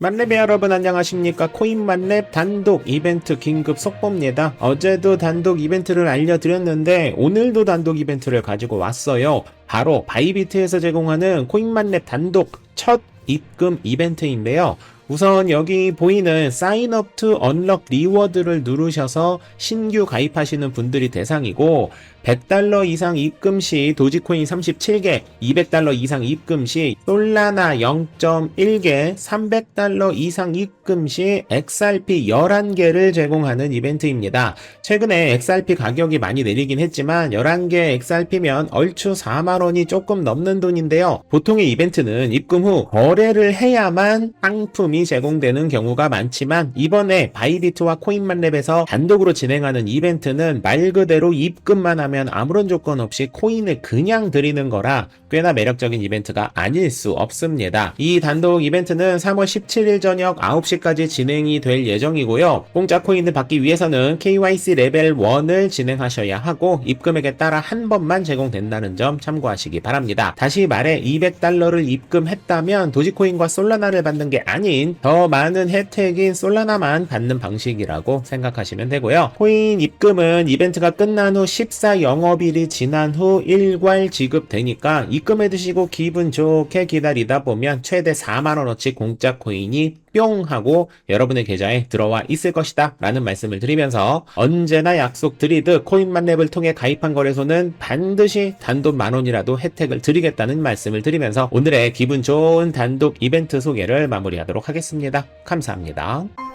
만렙의 여러분 안녕하십니까? 코인 만렙 단독 이벤트 긴급 속보입니다. 어제도 단독 이벤트를 알려드렸는데 오늘도 단독 이벤트를 가지고 왔어요. 바로 바이비트에서 제공하는 코인 만렙 단독 첫 입금 이벤트인데요 우선 여기 보이는 사인업 투 언럭 리워드를 누르셔서 신규 가입하시는 분들이 대상이고 100달러 이상 입금 시 도지코인 37개, 200달러 이상 입금 시 솔라나 0.1개, 300달러 이상 입금 시 XRP 11개를 제공하는 이벤트입니다. 최근에 XRP 가격이 많이 내리긴 했지만 11개 XRP면 얼추 4만 원이 조금 넘는 돈인데요. 보통의 이벤트는 입금 후 거래를 해야만 상품이 제공되는 경우가 많지만 이번에 바이비트와 코인만랩에서 단독으로 진행하는 이벤트는 말 그대로 입금만 하면 아무런 조건 없이 코인을 그냥 드리는 거라 꽤나 매력적인 이벤트가 아닐 수 없습니다. 이 단독 이벤트는 3월 17일 저녁 9시까지 진행이 될 예정이고요. 공짜 코인을 받기 위해서는 KYC 레벨 1을 진행하셔야 하고 입금액에 따라 한 번만 제공된다는 점 참고하시기 바랍니다. 다시 말해 200달러를 입금했다면 도지코인과 솔라나를 받는 게 아닌 더 많은 혜택인 솔라나만 받는 방식이라고 생각하시면 되고요. 코인 입금은 이벤트가 끝난 후 14 영업일이 지난 후 일괄 지급되니까 입금해 두시고 기분 좋게 기다리다 보면 최대 4만원어치 공짜 코인이 뿅 하고 여러분의 계좌에 들어와 있을 것이다 라는 말씀을 드리면서 언제나 약속드리듯 코인만랩을 통해 가입한 거래소는 반드시 단돈 만원이라도 혜택을 드리겠다는 말씀을 드리면서 오늘의 기분 좋은 단독 이벤트 소개를 마무리하도록 하겠습니다. 감사합니다.